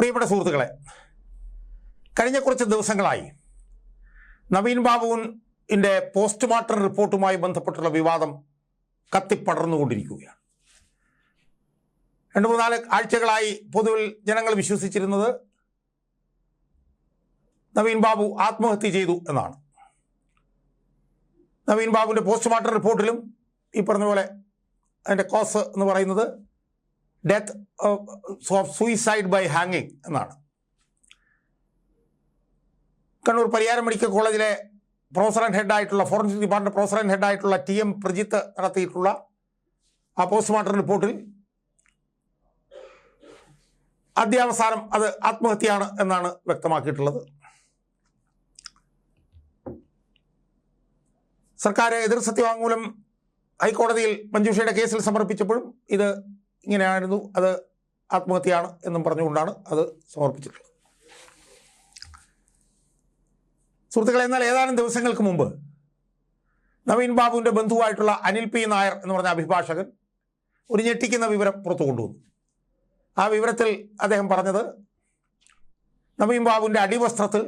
പ്രിയപ്പെട്ട സുഹൃത്തുക്കളെ കഴിഞ്ഞ കുറച്ച് ദിവസങ്ങളായി നവീൻ ബാബുവിന്റെ പോസ്റ്റ്മോർട്ടം റിപ്പോർട്ടുമായി ബന്ധപ്പെട്ടുള്ള വിവാദം കത്തിപ്പടർന്നുകൊണ്ടിരിക്കുകയാണ് രണ്ട് മൂന്നാൽ ആഴ്ചകളായി പൊതുവിൽ ജനങ്ങൾ വിശ്വസിച്ചിരുന്നത് നവീൻ ബാബു ആത്മഹത്യ ചെയ്തു എന്നാണ്. നവീൻ ബാബുവിന്റെ പോസ്റ്റ്മോർട്ടം റിപ്പോർട്ടിലും ഈ പറഞ്ഞ പോലെ അതിന്റെ കോസ് എന്ന് പറയുന്നത് ഡെത്ത് ഓഫ് സൂയിസൈഡ് ബൈ ഹാങ്ങിങ് എന്നാണ്. കണ്ണൂർ പരിയാരം മെഡിക്കൽ കോളേജിലെ പ്രൊഫസർ ആൻഡ് ഹെഡായിട്ടുള്ള ഫോറൻസിക് ഡിപ്പാർട്ട്മെന്റ് പ്രൊഫസർ ആൻഡ് ഹെഡായിട്ടുള്ള ടി എം പ്രജിത്ത് നടത്തിയിട്ടുള്ള ആ പോസ്റ്റ്മോർട്ടം റിപ്പോർട്ടിൽ അധ്യാവസാനം അത് ആത്മഹത്യയാണ് എന്നാണ് വ്യക്തമാക്കിയിട്ടുള്ളത്. സർക്കാർ എതിർ സത്യവാങ്മൂലം ഹൈക്കോടതിയിൽ മഞ്ജുഷയുടെ കേസിൽ സമർപ്പിച്ചപ്പോഴും ഇത് ഇങ്ങനെയായിരുന്നു. അത് ആത്മഹത്യയാണ് എന്നും പറഞ്ഞുകൊണ്ടാണ് അത് സമർപ്പിച്ചിട്ടുള്ളത്. സുഹൃത്തുക്കളെ എന്നാൽ ഏതാനും ദിവസങ്ങൾക്ക് മുമ്പ് നവീൻ ബാബുവിന്റെ ബന്ധുവായിട്ടുള്ള അനിൽ പി നായർ എന്ന് പറഞ്ഞ അഭിഭാഷകൻ ഒരു ഞെട്ടിക്കുന്ന വിവരം പുറത്തു കൊണ്ടുവന്നു. ആ വിവരത്തിൽ അദ്ദേഹം പറഞ്ഞത് നവീൻ ബാബുവിന്റെ അടിവസ്ത്രത്തിൽ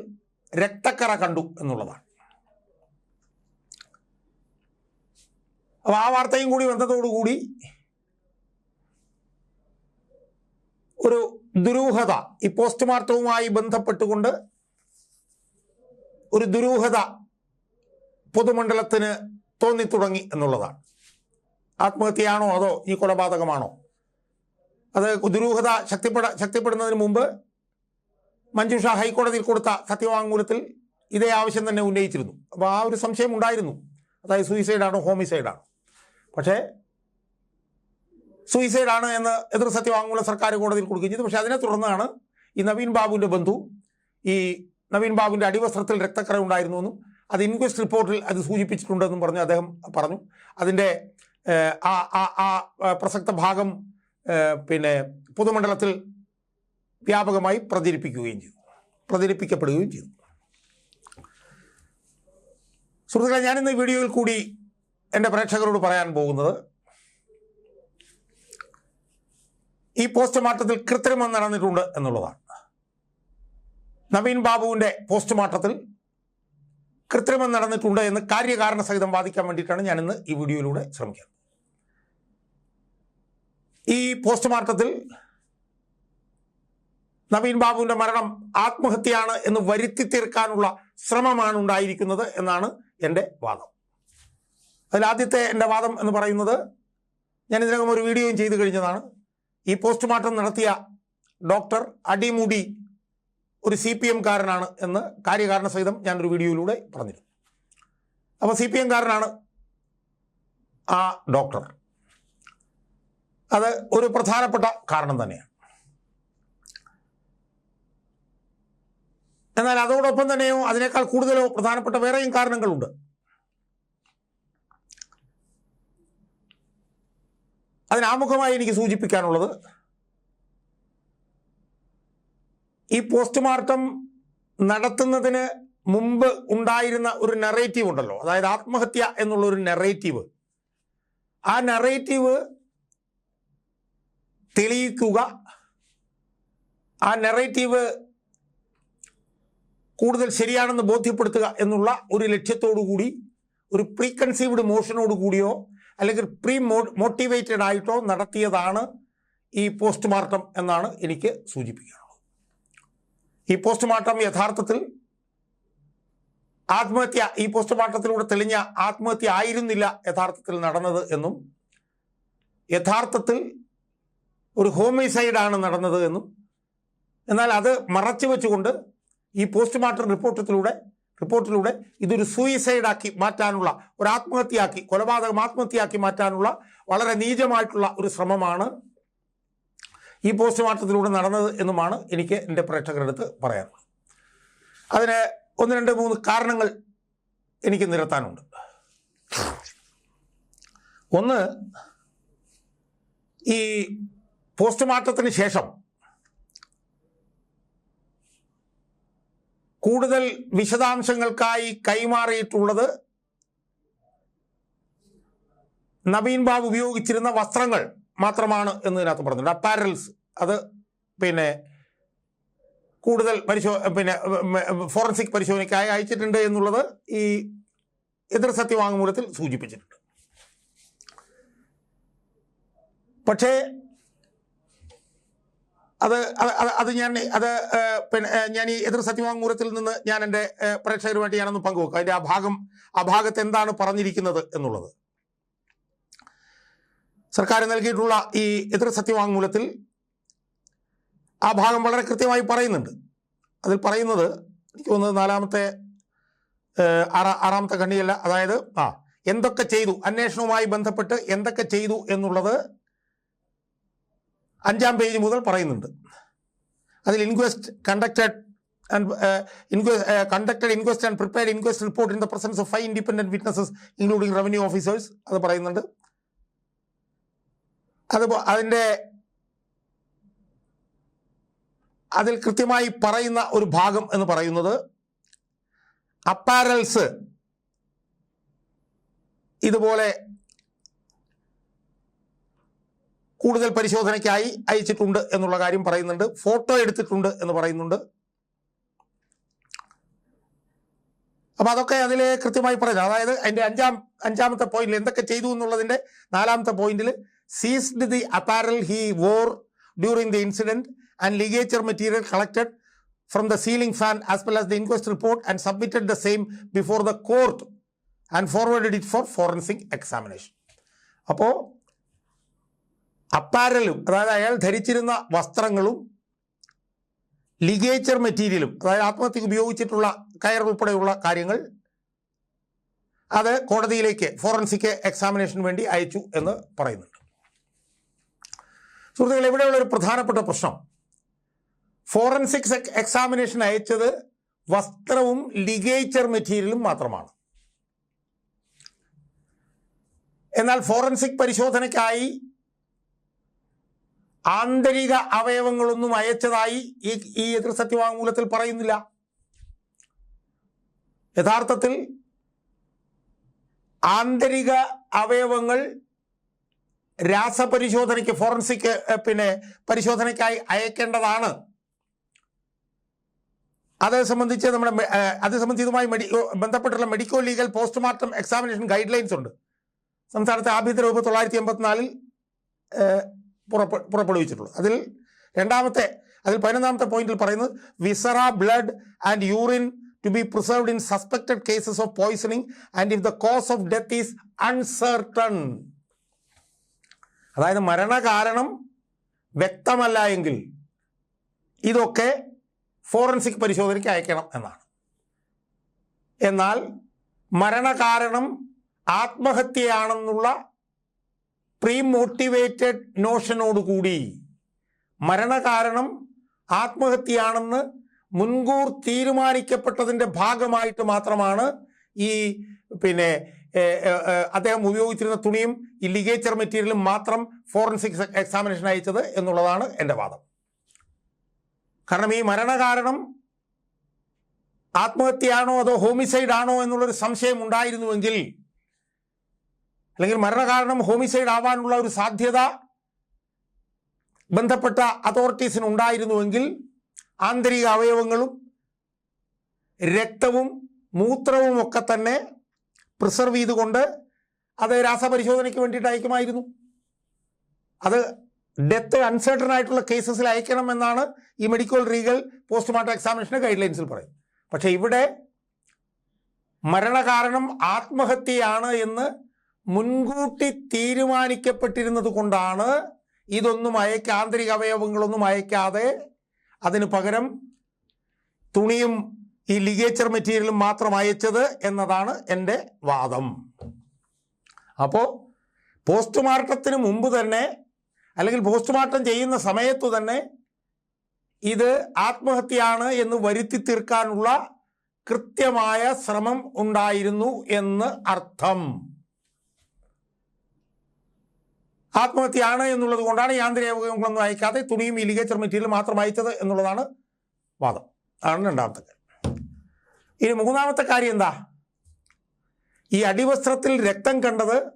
രക്തക്കറ കണ്ടു എന്നുള്ളതാണ്. അപ്പോൾ ആ വാർത്തയും കൂടി വന്നതോടുകൂടി ഒരു ദുരൂഹത ഈ പോസ്റ്റ്മോർട്ടവുമായി ബന്ധപ്പെട്ടുകൊണ്ട് ഒരു ദുരൂഹത പൊതുമണ്ഡലത്തിന് തോന്നിത്തുടങ്ങി എന്നുള്ളതാണ്. ആത്മഹത്യയാണോ അതോ ഈ കൊലപാതകമാണോ? അത് ദുരൂഹത ശക്തിപ്പെട ശക്തിപ്പെടുന്നതിന് മുമ്പ് മഞ്ജുഷ ഹൈക്കോടതിയിൽ കൊടുത്ത സത്യവാങ്മൂലത്തിൽ ഇതേ ആവശ്യം തന്നെ ഉന്നയിച്ചിരുന്നു. അപ്പോൾ ആ ഒരു സംശയം ഉണ്ടായിരുന്നു. അതായത് സൂയിസൈഡാണോ ഹോമിസൈഡാണോ പക്ഷേ സൂയിസൈഡാണ് എന്ന് എതിർ സത്യവാങ്മൂലം സർക്കാർ കോടതിയിൽ കൊടുക്കുകയും ചെയ്തു. പക്ഷേ അതിനെ തുടർന്നാണ് ഈ നവീൻ ബാബുവിന്റെ ബന്ധു ഈ നവീൻ ബാബുവിന്റെ അടിവസ്ത്രത്തിൽ രക്തക്കറ ഉണ്ടായിരുന്നുവെന്നും അത് ഇൻക്വസ്റ്റ് റിപ്പോർട്ടിൽ അത് സൂചിപ്പിച്ചിട്ടുണ്ടെന്നും പറഞ്ഞ് അദ്ദേഹം പറഞ്ഞു. അതിന്റെ ആ ആ ആ പ്രസക്ത ഭാഗം പിന്നെ പൊതുമണ്ഡലത്തിൽ വ്യാപകമായി പ്രചരിപ്പിക്കുകയും ചെയ്തു. പ്രചരിപ്പിക്കപ്പെടുകയും ചെയ്തു. സുഹൃത്തുക്കളെ ഞാനിന്ന് വീഡിയോയിൽ കൂടി എന്റെ പ്രേക്ഷകരോട് പറയാൻ പോകുന്നത് ഈ പോസ്റ്റ്മോർട്ടത്തിൽ കൃത്രിമം നടന്നിട്ടുണ്ട് എന്നുള്ളതാണ്. നവീൻ ബാബുവിന്റെ പോസ്റ്റ്മോർട്ടത്തിൽ കൃത്രിമം നടന്നിട്ടുണ്ട് എന്ന് കാര്യകാരണ സഹിതം വാദിക്കാൻ വേണ്ടിയിട്ടാണ് ഞാനിന്ന് ഈ വീഡിയോയിലൂടെ ശ്രമിക്കുന്നത്. ഈ പോസ്റ്റ്മോർട്ടത്തിൽ നവീൻ ബാബുവിന്റെ മരണം ആത്മഹത്യയാണ് എന്ന് വരുത്തി തീർക്കാനുള്ള ശ്രമമാണ് ഉണ്ടായിരിക്കുന്നത് എന്നാണ് എന്റെ വാദം. അതിലാദ്യത്തെ എന്റെ വാദം എന്ന് പറയുന്നത് ഞാൻ ഇതിനകം ഒരു വീഡിയോയും ചെയ്തു കഴിഞ്ഞതാണ്. ഈ പോസ്റ്റ്മോർട്ടം നടത്തിയ ഡോക്ടർ അടിമുടി ഒരു സി പി എംകാരനാണ് എന്ന് കാര്യകാരണ സഹിതം ഞാനൊരു വീഡിയോയിലൂടെ പറഞ്ഞിരുന്നു. അപ്പോൾ സി പി എംകാരനാണ് ആ ഡോക്ടർ. അത് ഒരു പ്രധാനപ്പെട്ട കാരണം തന്നെയാണ്. എന്നാൽ അതോടൊപ്പം തന്നെയോ അതിനേക്കാൾ കൂടുതലോ പ്രധാനപ്പെട്ട വേറെയും കാരണങ്ങളുണ്ട്. അതിനാമുഖമായി എനിക്ക് സൂചിപ്പിക്കാനുള്ളത് ഈ പോസ്റ്റ്മോർട്ടം നടത്തുന്നതിന് മുമ്പ് ഉണ്ടായിരുന്ന ഒരു നെറേറ്റീവ് ഉണ്ടല്ലോ. അതായത് ആത്മഹത്യ എന്നുള്ള ഒരു നെറേറ്റീവ് ആ നെറേറ്റീവ് തെളിയിക്കുക. ആ നെറേറ്റീവ് കൂടുതൽ ശരിയാണെന്ന് ബോധ്യപ്പെടുത്തുക എന്നുള്ള ഒരു ലക്ഷ്യത്തോടു കൂടി ഒരു പ്രീ കൺസീവ്ഡ് മോഷനോട് കൂടിയോ അല്ലെങ്കിൽ പ്രീ മോട്ടിവേറ്റഡ് ആയിട്ടോ നടത്തിയതാണ് ഈ പോസ്റ്റ്മോർട്ടം എന്നാണ് എനിക്ക് സൂചിപ്പിക്കാനുള്ളത്. ഈ പോസ്റ്റ്മോർട്ടം യഥാർത്ഥത്തിൽ ആത്മഹത്യ ഈ പോസ്റ്റ്മോർട്ടത്തിലൂടെ തെളിഞ്ഞ ആത്മഹത്യ ആയിരുന്നില്ല യഥാർത്ഥത്തിൽ നടന്നത് എന്നും യഥാർത്ഥത്തിൽ ഒരു ഹോമിസൈഡാണ് നടന്നത് എന്നും എന്നാൽ അത് മറച്ചു വെച്ചുകൊണ്ട് ഈ പോസ്റ്റ്മോർട്ടം റിപ്പോർട്ടത്തിലൂടെ റിപ്പോർട്ടിലൂടെ ഇതൊരു സൂയിസൈഡാക്കി മാറ്റാനുള്ള ഒരു ആത്മഹത്യയാക്കി കൊലപാതകം ആത്മഹത്യയാക്കി മാറ്റാനുള്ള വളരെ നീചമായിട്ടുള്ള ഒരു ശ്രമമാണ് ഈ പോസ്റ്റ്മോർട്ടത്തിലൂടെ നടന്നത് എന്നുമാണ് എനിക്ക് എന്റെ പ്രേക്ഷകരുടെ അടുത്ത് പറയാനുള്ളത് അതിന് ഒന്ന് രണ്ട് മൂന്ന് കാരണങ്ങൾ എനിക്ക് നിരത്താനുണ്ട്. ഒന്ന് ഈ പോസ്റ്റ്മോർട്ടത്തിന് ശേഷം കൂടുതൽ വിശദാംശങ്ങൾക്കായി കൈമാറിയിട്ടുള്ളത് നവീൻ ബാബ് ഉപയോഗിച്ചിരുന്ന വസ്ത്രങ്ങൾ മാത്രമാണ് എന്ന് ഇതിനകത്ത് പറഞ്ഞിട്ടുണ്ട്. അപ്പാരൽസ് അത് പിന്നെ കൂടുതൽ പരിശോ പിന്നെ ഫോറൻസിക് പരിശോധനയ്ക്കായി അയച്ചിട്ടുണ്ട് എന്നുള്ളത് ഈ എതിർ സത്യവാങ്മൂലത്തിൽ സൂചിപ്പിച്ചിട്ടുണ്ട്. പക്ഷേ അത് അത് ഞാൻ അത് പിന്നെ ഞാൻ ഈ എതിർ സത്യവാങ്മൂലത്തിൽ നിന്ന് ഞാൻ എന്റെ പ്രേക്ഷകരുമായിട്ട് ഞാനൊന്ന് പങ്കുവെക്കും. അതിന്റെ ആ ഭാഗം ആ ഭാഗത്ത് എന്താണ് പറഞ്ഞിരിക്കുന്നത് എന്നുള്ളത്. സർക്കാർ നൽകിയിട്ടുള്ള ഈ എതിർ സത്യവാങ്മൂലത്തിൽ ആ ഭാഗം വളരെ കൃത്യമായി പറയുന്നുണ്ട്. അതിൽ പറയുന്നത് എനിക്ക് തോന്നുന്നത് നാലാമത്തെ ആറാ ആറാമത്തെ കണ്ണിയല്ല അതായത് ആ എന്തൊക്കെ ചെയ്തു അന്വേഷണവുമായി ബന്ധപ്പെട്ട് എന്തൊക്കെ ചെയ്തു എന്നുള്ളത് അഞ്ചാം പേജ് മുതൽ പറയുന്നുണ്ട്. അതിൽ inquest conducted and inquest conducted inquest and prepared inquest report in the presence of five independent witnesses including revenue officers അത് പറയുന്നുണ്ട്. അത് അതിന്റെ അതിൽ കൃത്യമായി പറയുന്ന ഒരു ഭാഗം എന്ന് പറയുന്നത് അപ്പാരൽസ് ഇതുപോലെ കൂടുതൽ പരിശോധനയ്ക്കായി അയച്ചിട്ടുണ്ട് എന്നുള്ള കാര്യം പറയുന്നുണ്ട്. ഫോട്ടോ എടുത്തിട്ടുണ്ട് എന്ന് പറയുന്നുണ്ട്. അപ്പൊ അതൊക്കെ അതിൽ കൃത്യമായി പറയുന്നത് അതായത് അതിന്റെ അഞ്ചാം അഞ്ചാമത്തെ പോയിന്റിൽ എന്തൊക്കെ ചെയ്തു എന്നുള്ളതിന്റെ നാലാമത്തെ പോയിന്റിൽ seized the apparel he wore during the incident and ligature material collected from the ceiling fan as well as the inquest report and submitted the same before the court and forward it for forensic examination അപ്പോൾ അപ്പാരലും അതായത് അയാൾ ധരിച്ചിരുന്ന വസ്ത്രങ്ങളും ligature മെറ്റീരിയലും അതായത് ആത്മഹത്യക്ക് ഉപയോഗിച്ചിട്ടുള്ള കയർ ഉൾപ്പെടെയുള്ള കാര്യങ്ങൾ അത് കോടതിയിലേക്ക് ഫോറൻസിക് എക്സാമിനേഷന് വേണ്ടി അയച്ചു എന്ന് പറയുന്നുണ്ട്. സുഹൃത്തുക്കൾ ഇവിടെയുള്ള ഒരു പ്രധാനപ്പെട്ട പ്രശ്നം. ഫോറൻസിക്സ് എക്സാമിനേഷൻ അയച്ചത് വസ്ത്രവും ലിഗേച്ചർ മെറ്റീരിയലും മാത്രമാണ്. എന്നാൽ ഫോറൻസിക് പരിശോധനയ്ക്കായി ആന്തരിക അവയവങ്ങളൊന്നും അയച്ചതായി ഈ ഈ എതിർ സത്യവാങ്മൂലത്തിൽ പറയുന്നില്ല. യഥാർത്ഥത്തിൽ ആന്തരിക അവയവങ്ങൾ രാസപരിശോധനയ്ക്ക് ഫോറൻസിക് പിന്നെ പരിശോധനയ്ക്കായി അയക്കേണ്ടതാണ്. അത് സംബന്ധിച്ച് നമ്മുടെ അതേ ഇതുമായി മെഡി ബന്ധപ്പെട്ടുള്ള medico legal postmortem examination guidelines ഉണ്ട് സംസ്ഥാനത്തെ ആഭ്യന്തര വകുപ്പ് തൊള്ളായിരത്തി എൺപത്തിനാലിൽ പുറപ്പെ പുറപ്പെടുവിച്ചിട്ടുള്ളത് അതിൽ രണ്ടാമത്തെ അതിൽ പതിനൊന്നാമത്തെ പോയിന്റിൽ പറയുന്നത് viscera blood and urine to be preserved in suspected cases of poisoning and if the cause of death is uncertain അതായത് മരണകാരണം വ്യക്തമല്ല എങ്കിൽ ഇതൊക്കെ ഫോറൻസിക് പരിശോധനയ്ക്ക് അയക്കണം എന്നാണ്. എന്നാൽ മരണകാരണം ആത്മഹത്യയാണെന്നുള്ള പ്രീ മോട്ടിവേറ്റഡ് നോഷനോടുകൂടി മരണകാരണം ആത്മഹത്യയാണെന്ന് മുൻകൂർ തീരുമാനിക്കപ്പെട്ടതിന്റെ ഭാഗമായിട്ട് മാത്രമാണ് ഈ പിന്നെ അദ്ദേഹം ഉപയോഗിച്ചിരുന്ന തുണിയും ഈ ലിഗേച്ചർ മെറ്റീരിയലും മാത്രം ഫോറൻസിക് എക്സാമിനേഷൻ അയച്ചത് എന്നുള്ളതാണ് എന്റെ വാദം. കാരണം ഈ മരണകാരണം ആത്മഹത്യയാണോ അതോ ഹോമിസൈഡ് ആണോ എന്നുള്ളൊരു സംശയം ഉണ്ടായിരുന്നുവെങ്കിൽ അല്ലെങ്കിൽ മരണകാരണം ഹോമിസൈഡ് ആവാനുള്ള ഒരു സാധ്യത ബന്ധപ്പെട്ട അതോറിറ്റീസിന് ഉണ്ടായിരുന്നുവെങ്കിൽ ആന്തരിക അവയവങ്ങളും രക്തവും മൂത്രവും ഒക്കെ തന്നെ പ്രിസർവ് ചെയ്തുകൊണ്ട് അത് രാസപരിശോധനയ്ക്ക് വേണ്ടിയിട്ട് അയക്കുമായിരുന്നു. അത് ഡെത്ത് അൺസർട്ടൺ ആയിട്ടുള്ള കേസസിൽ അയക്കണം എന്നാണ് ഈ മെഡിക്കൽ റീഗൽ പോസ്റ്റ്മോർട്ടം എക്സാമിനേഷന്റെ ഗൈഡ് ലൈൻസിൽ പറയും പക്ഷേ ഇവിടെ മരണകാരണം ആത്മഹത്യയാണ് എന്ന് മുൻകൂട്ടി തീരുമാനിക്കപ്പെട്ടിരുന്നത് കൊണ്ടാണ് ഇതൊന്നും അയക്ക ആന്തരിക അവയവങ്ങളൊന്നും അയക്കാതെ അതിന് പകരം തുണിയും ഈ ലിഗേച്ചർ മെറ്റീരിയലും മാത്രം അയച്ചത് എന്നതാണ് എന്റെ വാദം. അപ്പോൾ പോസ്റ്റ്മോർട്ടത്തിന് മുമ്പ് തന്നെ അല്ലെങ്കിൽ പോസ്റ്റ്മോർട്ടം ചെയ്യുന്ന സമയത്തു തന്നെ ഇത് ആത്മഹത്യയാണ് എന്ന് വരുത്തി തീർക്കാനുള്ള കൃത്യമായ ശ്രമം ഉണ്ടായിരുന്നു എന്ന് അർത്ഥം. ആത്മഹത്യയാണ് എന്നുള്ളത് കൊണ്ടാണ് യാന്ത്രികങ്ങളൊന്നും അയക്കാതെ തുണിയും ഇലിഗേച്ചർ മെറ്റീരിയൽ മാത്രം അയച്ചത് എന്നുള്ളതാണ് വാദം. അതാണ് രണ്ടാമത്തെ കാര്യം. ഇനി മൂന്നാമത്തെ കാര്യം എന്താ? ഈ അടിവസ്ത്രത്തിൽ രക്തം കണ്ടത്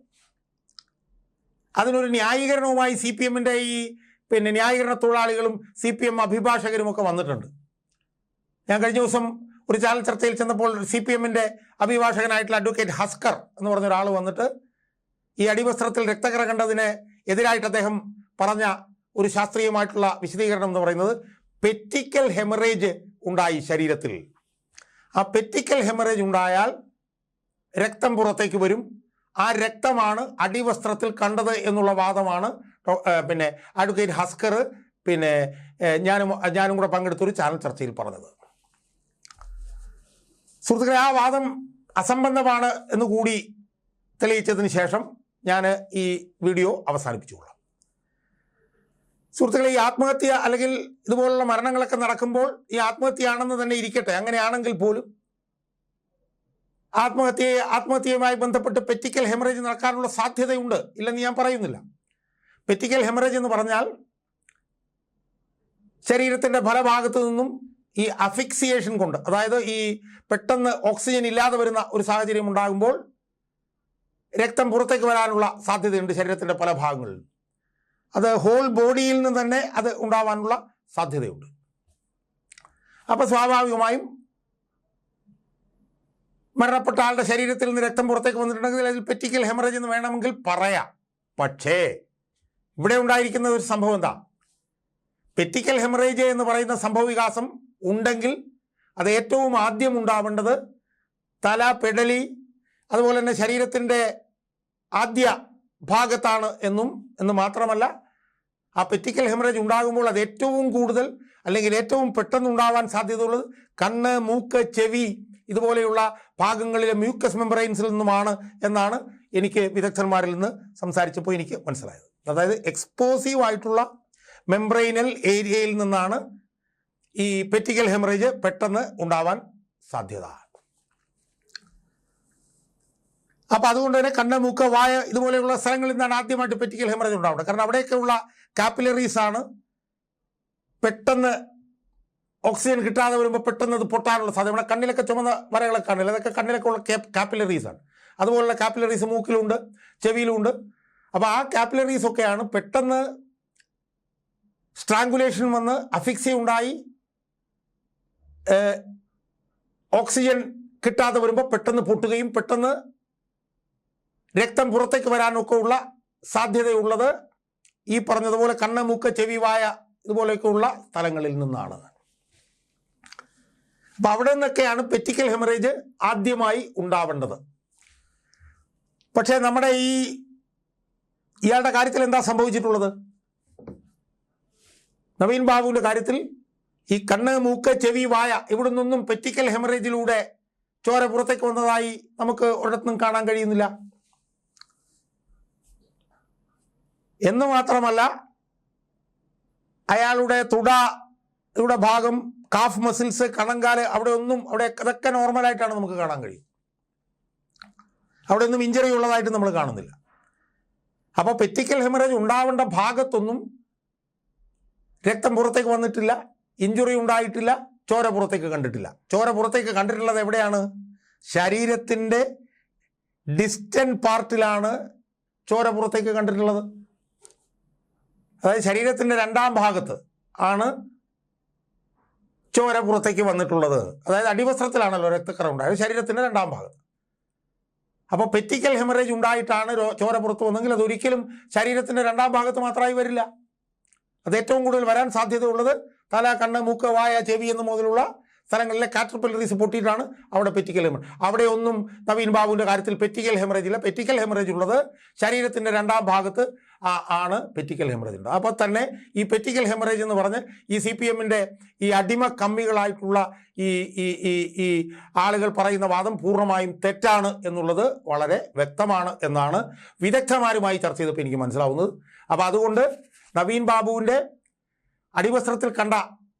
അതിനൊരു ന്യായീകരണവുമായി സി പി എമ്മിന്റെ ഈ പിന്നെ ന്യായീകരണ തൊഴിലാളികളും സി പി എം അഭിഭാഷകരും ഒക്കെ വന്നിട്ടുണ്ട്. ഞാൻ കഴിഞ്ഞ ദിവസം ഒരു ചാനൽ ചർച്ചയിൽ ചെന്നപ്പോൾ സി പി എമ്മിന്റെ അഭിഭാഷകനായിട്ടുള്ള അഡ്വക്കേറ്റ് ഹസ്കർ എന്ന് പറഞ്ഞ ഒരാൾ വന്നിട്ട് ഈ അടിവസ്ത്രത്തിൽ രക്തകര കണ്ടതിന് എതിരായിട്ട് അദ്ദേഹം പറഞ്ഞ ഒരു ശാസ്ത്രീയമായിട്ടുള്ള വിശദീകരണം എന്ന് പറയുന്നത് പെറ്റിക്കൽ ഹെമറേജ് ഉണ്ടായി ശരീരത്തിൽ. ആ പെറ്റിക്കൽ ഹെമറേജ് ഉണ്ടായാൽ രക്തം പുറത്തേക്ക് വരും. ആ രക്തമാണ് അടിവസ്ത്രത്തിൽ കണ്ടത് എന്നുള്ള വാദമാണ് പിന്നെ അഡ്വക്കേറ്റ് ഹസ്കർ പിന്നെ ഞാനും ഞാനും കൂടെ പങ്കെടുത്തൊരു ചാനൽ ചർച്ചയിൽ പറഞ്ഞത്. സുഹൃത്തുക്കളെ ആ വാദം അസംബന്ധമാണ് എന്ന് കൂടി തെളിയിച്ചതിന് ശേഷം ഞാൻ ഈ വീഡിയോ അവസാനിപ്പിച്ചുകൊള്ളാം. സുഹൃത്തുക്കളെ ഈ ആത്മഹത്യ അല്ലെങ്കിൽ ഇതുപോലുള്ള മരണങ്ങളൊക്കെ നടക്കുമ്പോൾ ഈ ആത്മഹത്യയാണെന്ന് തന്നെ ഇരിക്കട്ടെ. അങ്ങനെയാണെങ്കിൽ പോലും ആത്മഹത്യയെ ആത്മഹത്യയുമായി ബന്ധപ്പെട്ട് പെറ്റിക്കൽ ഹെമറേജ് നടക്കാനുള്ള സാധ്യതയുണ്ട് ഇല്ലെന്ന് ഞാൻ പറയുന്നില്ല. പെറ്റിക്കൽ ഹെമറേജ് എന്ന് പറഞ്ഞാൽ ശരീരത്തിന്റെ പല ഭാഗത്തു നിന്നും ഈ അഫിക്സിയേഷൻ കൊണ്ട് അതായത് ഈ പെട്ടെന്ന് ഓക്സിജൻ ഇല്ലാതെ വരുന്ന ഒരു സാഹചര്യം ഉണ്ടാകുമ്പോൾ രക്തം പുറത്തേക്ക് വരാനുള്ള സാധ്യതയുണ്ട് ശരീരത്തിന്റെ പല ഭാഗങ്ങളിൽ. അത് ഹോൾ ബോഡിയിൽ നിന്ന് തന്നെ അത് ഉണ്ടാവാനുള്ള സാധ്യതയുണ്ട്. അപ്പോൾ സ്വാഭാവികമായും മരണപ്പെട്ട ആളുടെ ശരീരത്തിൽ നിന്ന് രക്തം പുറത്തേക്ക് വന്നിട്ടുണ്ടെങ്കിൽ അതിൽ പെറ്റിക്കൽ ഹെമറേജ് എന്ന് വേണമെങ്കിൽ പറയാം. പക്ഷേ ഇവിടെ ഉണ്ടായിരിക്കുന്ന ഒരു സംഭവം എന്താ? പെറ്റിക്കൽ ഹെമറേജ് എന്ന് പറയുന്ന സംഭവ വികാസം ഉണ്ടെങ്കിൽ അത് ഏറ്റവും ആദ്യം ഉണ്ടാവേണ്ടത് തല പെടലി അതുപോലെ തന്നെ ശരീരത്തിന്റെ ആദ്യ ഭാഗത്താണ് എന്നും എന്ന് മാത്രമല്ല ആ പെറ്റിക്കൽ ഹെമറേജ് ഉണ്ടാകുമ്പോൾ അത് ഏറ്റവും കൂടുതൽ അല്ലെങ്കിൽ ഏറ്റവും പെട്ടെന്ന് ഉണ്ടാവാൻ സാധ്യതയുള്ളത് കണ്ണ് മൂക്ക് ചെവി ഇതുപോലെയുള്ള ഭാഗങ്ങളിലെ മ്യൂക്കസ് മെമ്പറൈൻസിൽ നിന്നുമാണ് എന്നാണ് എനിക്ക് വിദഗ്ധന്മാരിൽ നിന്ന് സംസാരിച്ചപ്പോൾ എനിക്ക് മനസ്സിലായത്. അതായത് എക്സ്പോസീവ് ആയിട്ടുള്ള മെംബ്രെയിനൽ ഏരിയയിൽ നിന്നാണ് ഈ പെറ്റിക്കൽ ഹെമറേജ് പെട്ടെന്ന് ഉണ്ടാവാൻ സാധ്യത. അപ്പോൾ അതുകൊണ്ട് തന്നെ കണ്ണ് മൂക്ക് വായ ഇതുപോലെയുള്ള സ്ഥലങ്ങളിൽ നിന്നാണ് ആദ്യമായിട്ട് പെറ്റിക്കൽ ഹെമറേജ് ഉണ്ടാവുന്നത്. കാരണം അവിടെയൊക്കെയുള്ള കാപ്പിലറീസ് ആണ് പെട്ടെന്ന് ഓക്സിജൻ കിട്ടാതെ വരുമ്പോൾ പെട്ടെന്ന് അത് പൊട്ടാനുള്ള സാധ്യത. നമ്മുടെ കണ്ണിലൊക്കെ ചുമന്ന വരകളൊക്കെ കാണില്ല അതൊക്കെ കണ്ണിലൊക്കെ ഉള്ള കാപ്പിലറീസ് ആണ്. അതുപോലുള്ള കാപ്പിലറീസ് മൂക്കിലുണ്ട് ചെവിയിലുണ്ട്. അപ്പോൾ ആ കാപ്പിലറീസ് ഒക്കെയാണ് പെട്ടെന്ന് സ്ട്രാങ്കുലേഷൻ വന്ന് അഫിക്സി ഉണ്ടായി. ഓക്സിജൻ കിട്ടാതെ വരുമ്പോൾ പെട്ടെന്ന് പൊട്ടുകയും പെട്ടെന്ന് രക്തം പുറത്തേക്ക് വരാനൊക്കെ ഉള്ള സാധ്യതയുള്ളത് ഈ പറഞ്ഞതുപോലെ കണ്ണ് മൂക്ക് ചെവി വായ ഇതുപോലെയൊക്കെയുള്ള സ്ഥലങ്ങളിൽ നിന്നാണ്. അപ്പം അവിടെ നിന്നൊക്കെയാണ് പെറ്റിക്കൽ ഹെമറേജ് ആദ്യമായി ഉണ്ടാവേണ്ടത്. പക്ഷേ നമ്മുടെ ഈ ഇയാളുടെ കാര്യത്തിൽ എന്താ സംഭവിച്ചിട്ടുള്ളത്? നവീൻ ബാബുവിന്റെ കാര്യത്തിൽ ഈ കണ്ണ് മൂക്ക് ചെവി വായ ഇവിടെ നിന്നും പെറ്റിക്കൽ ഹെമറേജിലൂടെ ചോര പുറത്തേക്ക് വന്നതായി നമുക്ക് ഒരിടത്തും കാണാൻ കഴിയുന്നില്ല. എന്ന് മാത്രമല്ല അയാളുടെ തുടയുടെ ഭാഗം കാഫ് മസിൽസ് കണങ്കാൽ അവിടെ ഒന്നും അവിടെ അതൊക്കെ നോർമലായിട്ടാണ് നമുക്ക് കാണാൻ കഴിയും. അവിടെ ഒന്നും ഇഞ്ചറി ഉള്ളതായിട്ട് നമ്മൾ കാണുന്നില്ല. അപ്പോൾ പെറ്റിക്കൽ ഹെമറേജ് ഉണ്ടാവേണ്ട ഭാഗത്തൊന്നും രക്തം പുറത്തേക്ക് വന്നിട്ടില്ല ഇഞ്ചുറി ഉണ്ടായിട്ടില്ല ചോര പുറത്തേക്ക് കണ്ടിട്ടില്ല. ചോര പുറത്തേക്ക് കണ്ടിട്ടുള്ളത് എവിടെയാണ്? ശരീരത്തിന്റെ ഡിസ്റ്റൻ പാർട്ടിലാണ് ചോര പുറത്തേക്ക് കണ്ടിട്ടുള്ളത്. അതായത് ശരീരത്തിന്റെ രണ്ടാം ഭാഗത്ത് ആണ് ചോര പുറത്തേക്ക് വന്നിട്ടുള്ളത്. അതായത് അടിവസ്ത്രത്തിലാണല്ലോ രക്തക്കറ ഉണ്ടായത്. ശരീരത്തിന്റെ രണ്ടാം ഭാഗത്ത്. അപ്പോൾ പെറ്റിക്കൽ ഹെമറേജ് ഉണ്ടായിട്ടാണ് ചോര പുറത്ത് വന്നെങ്കിൽ അതൊരിക്കലും ശരീരത്തിന്റെ രണ്ടാം ഭാഗത്ത് മാത്രമായി വരില്ല. അത് ഏറ്റവും കൂടുതൽ വരാൻ സാധ്യതയുള്ളത് തല കണ്ണ് മൂക്ക് വായ ചെവി എന്ന മുതലുള്ള സ്ഥലങ്ങളിലെ കാറ്റർപില്ലറീസ് പൊട്ടിയിട്ടാണ് അവിടെ പെറ്റിക്കൽ ഹെമറേജ് അവിടെ ഒന്നും നവീൻ ബാബുവിന്റെ കാര്യത്തിൽ പെറ്റിക്കൽ ഹെമറേജ് ഇല്ല. പെറ്റിക്കൽ ഹെമറേജ് ഉള്ളത് ശരീരത്തിന്റെ രണ്ടാം ഭാഗത്ത് ആണ് പെറ്റിക്കൽ ഹെമറേജ് ഉണ്ട്. അപ്പോൾ തന്നെ ഈ പെറ്റിക്കൽ ഹെമറേജ് എന്ന് പറഞ്ഞ് ഈ സി പി എമ്മിന്റെ ഈ അടിമ കമ്മികളായിട്ടുള്ള ഈ ഈ ഈ ഈ ആളുകൾ പറയുന്ന വാദം പൂർണമായും തെറ്റാണ് എന്നുള്ളത് വളരെ വ്യക്തമാണ് എന്നാണ് വിദഗ്ധമാരുമായി ചർച്ച ചെയ്തപ്പോൾ എനിക്ക് മനസ്സിലാവുന്നത്. അപ്പോൾ അതുകൊണ്ട് നവീൻ ബാബുവിന്റെ അടിവസ്ത്രത്തിൽ കണ്ട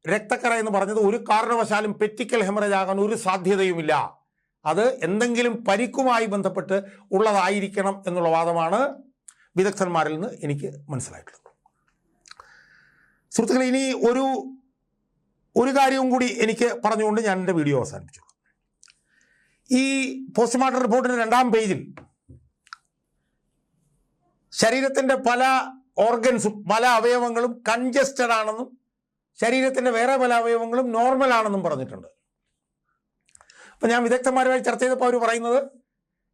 രക്തക്കറ എന്ന് പറഞ്ഞത് ഒരു കാരണവശാലും പെറ്റിക്കൽ ഹെമറേജ് ആകാൻ ഒരു സാധ്യതയുമില്ല. അത് എന്തെങ്കിലും പരിക്കുമായി ബന്ധപ്പെട്ട് ഉള്ളതായിരിക്കണം എന്നുള്ള വാദമാണ് വിദഗ്ധന്മാരിൽ നിന്ന് എനിക്ക് മനസ്സിലായിട്ടുള്ളത്. സുഹൃത്തുക്കളെ ഇനി ഒരു ഒരു കാര്യവും കൂടി എനിക്ക് പറഞ്ഞുകൊണ്ട് ഞാൻ എന്റെ വീഡിയോ അവസാനിപ്പിച്ചു ഈ പോസ്റ്റ്മോർട്ടം റിപ്പോർട്ടിന്റെ രണ്ടാം പേജിൽ ശരീരത്തിന്റെ പല ഓർഗൻസും പല അവയവങ്ങളും കൺജസ്റ്റഡ് ആണെന്നും ശരീരത്തിന്റെ വേറെ പല അവയവങ്ങളും നോർമൽ ആണെന്നും പറഞ്ഞിട്ടുണ്ട്. അപ്പം ഞാൻ വിദഗ്ധന്മാരുമായി ചർച്ച ചെയ്തപ്പോൾ അവർ പറയുന്നത്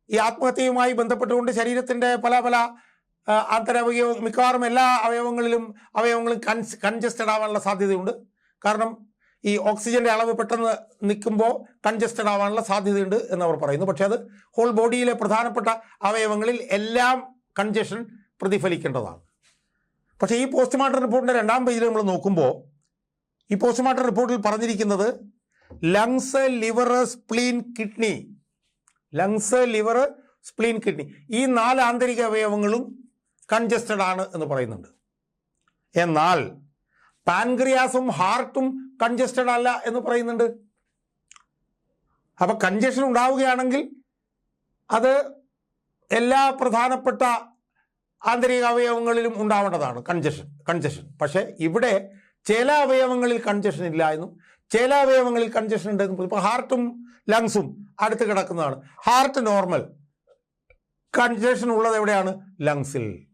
ഈ ആത്മഹത്യയുമായി ബന്ധപ്പെട്ടുകൊണ്ട് ശരീരത്തിന്റെ പല പല ആ, ആന്തരവയവ മിക്കവാറും എല്ലാ അവയവങ്ങളിലും അവയവങ്ങളും കൺസ് കൺജസ്റ്റഡ് ആവാനുള്ള സാധ്യതയുണ്ട്. കാരണം ഈ ഓക്സിജന്റെ അളവ് പെട്ടെന്ന് നിൽക്കുമ്പോൾ കൺജസ്റ്റഡ് ആവാനുള്ള സാധ്യതയുണ്ട് എന്നവർ പറയുന്നു. പക്ഷേ അത് ഹോൾ ബോഡിയിലെ പ്രധാനപ്പെട്ട അവയവങ്ങളിൽ എല്ലാം കൺജഷൻ പ്രതിഫലിക്കേണ്ടതാണ്. പക്ഷേ ഈ പോസ്റ്റ്മോർട്ടം റിപ്പോർട്ടിന്റെ രണ്ടാം പേജിൽ നമ്മൾ നോക്കുമ്പോൾ ഈ പോസ്റ്റ്മോർട്ടം റിപ്പോർട്ടിൽ പറഞ്ഞിരിക്കുന്നത് lungs liver spleen kidney lungs liver spleen kidney ഈ നാല് ആന്തരിക അവയവങ്ങളും കൺജസ്റ്റഡ് ആണ് എന്ന് പറയുന്നുണ്ട്. എന്നാൽ പാൻക്രിയാസും ഹാർട്ടും കൺജസ്റ്റഡ് അല്ല എന്ന് പറയുന്നുണ്ട്. അപ്പൊ കൺജഷൻ ഉണ്ടാവുകയാണെങ്കിൽ അത് എല്ലാ പ്രധാനപ്പെട്ട ആന്തരിക അവയവങ്ങളിലും ഉണ്ടാവേണ്ടതാണ് കൺജഷൻ കൺജഷൻ പക്ഷേ ഇവിടെ ചില അവയവങ്ങളിൽ കൺജഷൻ ഇല്ല എന്നും ചില അവയവങ്ങളിൽ കൺജഷൻ ഉണ്ടെന്നും ഇപ്പോൾ ഹാർട്ടും ലങ്സും അടുത്ത് കിടക്കുന്നതാണ്. ഹാർട്ട് നോർമൽ കൺജഷൻ ഉള്ളത് എവിടെയാണ്? ലങ്സിൽ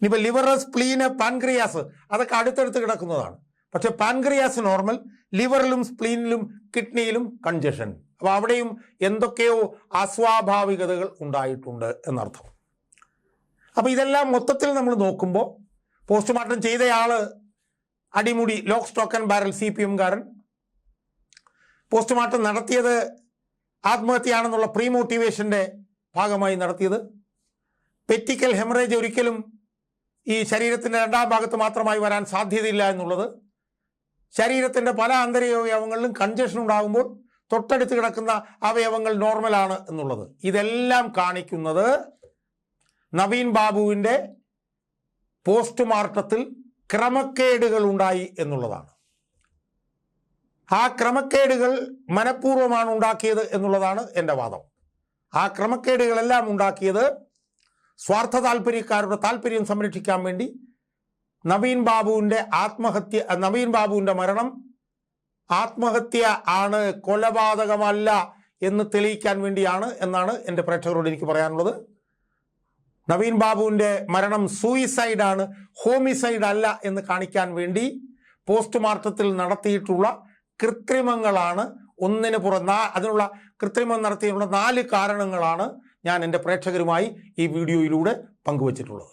ഇനിയിപ്പോൾ ലിവർ സ്പ്ലീന് പാൻക്രിയാസ് അതൊക്കെ അടുത്തടുത്ത് കിടക്കുന്നതാണ്. പക്ഷേ പാൻക്രിയാസ് നോർമൽ ലിവറിലും സ്പ്ലീനിലും കിഡ്നിയിലും കൺജഷൻ അപ്പോൾ അവിടെയും എന്തൊക്കെയോ അസ്വാഭാവികതകൾ ഉണ്ടായിട്ടുണ്ട് എന്നർത്ഥം. അപ്പോൾ ഇതെല്ലാം മൊത്തത്തിൽ നമ്മൾ നോക്കുമ്പോൾ പോസ്റ്റ്മോർട്ടം ചെയ്തയാൾ അടിമുടി lock stock and barrel C P എംകാരൻ postmortem നടത്തിയത് ആത്മഹത്യയാണെന്നുള്ള പ്രീ മോട്ടിവേഷന്റെ ഭാഗമായി നടത്തിയത്. പെറ്റിക്കൽ ഹെമറേജ് ഒരിക്കലും ഈ ശരീരത്തിന്റെ രണ്ടാം ഭാഗത്ത് മാത്രമായി വരാൻ സാധ്യതയില്ല എന്നുള്ളത് ശരീരത്തിന്റെ പല ആന്തരിക അവയവങ്ങളിലും കൺജഷൻ ഉണ്ടാകുമ്പോൾ തൊട്ടടുത്ത് കിടക്കുന്ന അവയവങ്ങൾ നോർമലാണ് എന്നുള്ളത്. ഇതെല്ലാം കാണിക്കുന്നത് നവീൻ ബാബുവിന്റെ പോസ്റ്റ്മോർട്ടത്തിൽ ക്രമക്കേടുകൾ ഉണ്ടായി എന്നുള്ളതാണ്. ആ ക്രമക്കേടുകൾ മനഃപൂർവമാണ് ഉണ്ടാക്കിയത് എന്നുള്ളതാണ് എന്റെ വാദം. ആ ക്രമക്കേടുകളെല്ലാം ഉണ്ടാക്കിയത് സ്വാർത്ഥ താല്പര്യക്കാരുടെ താല്പര്യം സംരക്ഷിക്കാൻ വേണ്ടി നവീൻ ബാബുവിന്റെ ആത്മഹത്യ നവീൻ ബാബുവിന്റെ മരണം ആത്മഹത്യ ആണ് കൊലപാതകമല്ല എന്ന് തെളിയിക്കാൻ വേണ്ടിയാണ് എന്നാണ് എന്റെ പ്രേക്ഷകരോട് എനിക്ക് പറയാനുള്ളത്. നവീൻ ബാബുവിന്റെ മരണം സൂയിസൈഡാണ് ഹോമിസൈഡ് അല്ല എന്ന് കാണിക്കാൻ വേണ്ടി പോസ്റ്റ്മോർട്ടത്തിൽ നടത്തിയിട്ടുള്ള കൃത്രിമങ്ങളാണ് ഒന്നിന് പുറം അതിനുള്ള കൃത്രിമം നടത്തിയിട്ടുള്ള നാല് കാരണങ്ങളാണ് ഞാൻ എന്റെ പ്രേക്ഷകരുമായി ഈ വീഡിയോയിലൂടെ പങ്കുവച്ചിട്ടുള്ളത്.